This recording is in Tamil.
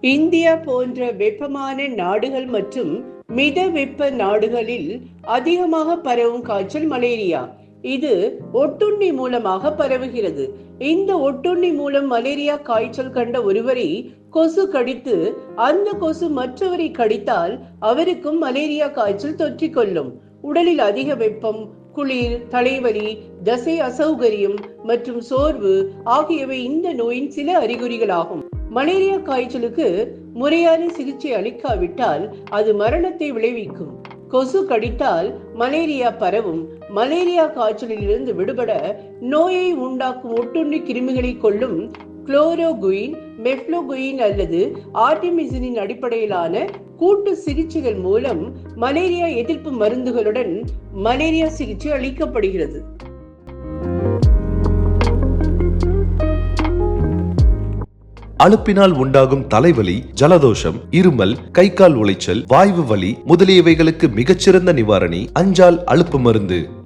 இந்தியா போன்ற வெப்பமான நாடுகள் மற்றும் மித வெப்ப நாடுகளில் அதிகமாக பரவும் காய்ச்சல் மலேரியா. இது ஒட்டுண்ணி மூலமாக பரவுகிறது. இந்த ஒட்டுண்ணி மூலம் மலேரியா காய்ச்சல் கண்ட ஒருவரை கொசு கடித்து அந்த கொசு மற்றவரை கடித்தால் அவருக்கும் மலேரியா காய்ச்சல் தொற்றிக்கொள்ளும் உடலில் அதிக வெப்பம் குளிர் தலைவலி தசை அசௌகரியம் மற்றும் சோர்வு ஆகியவை இந்த நோயின் சில அறிகுறிகளாகும். மலேரியா காய்ச்சலுக்கு முறையான சிகிச்சை அளிக்காவிட்டால் அது மரணத்தை விளைவிக்கும். கொசு கடித்தால் மலேரியா பரவும். மலேரியா காய்ச்சலில் இருந்து விடுபட நோயை உண்டாக்கும் ஒட்டுண்ணி கிருமிகளை கொள்ளும் குளோரோகுயின் மெஃப்ளோகுயின் அல்லது ஆர்டிமிசினின் அடிப்படையிலான கூட்டு சிகிச்சைகள் மூலம் மலேரியா எதிர்ப்பு மருந்துகளுடன் மலேரியா சிகிச்சை அளிக்கப்படுகிறது. அலுப்பினால் உண்டாகும் தலைவலி ஜலதோஷம் இருமல் கை கால் உளைச்சல் வாய்வு வலி முதலியவைகளுக்கு மிகச்சிறந்த நிவாரணி அஞ்சால் அலுப்பு மருந்து.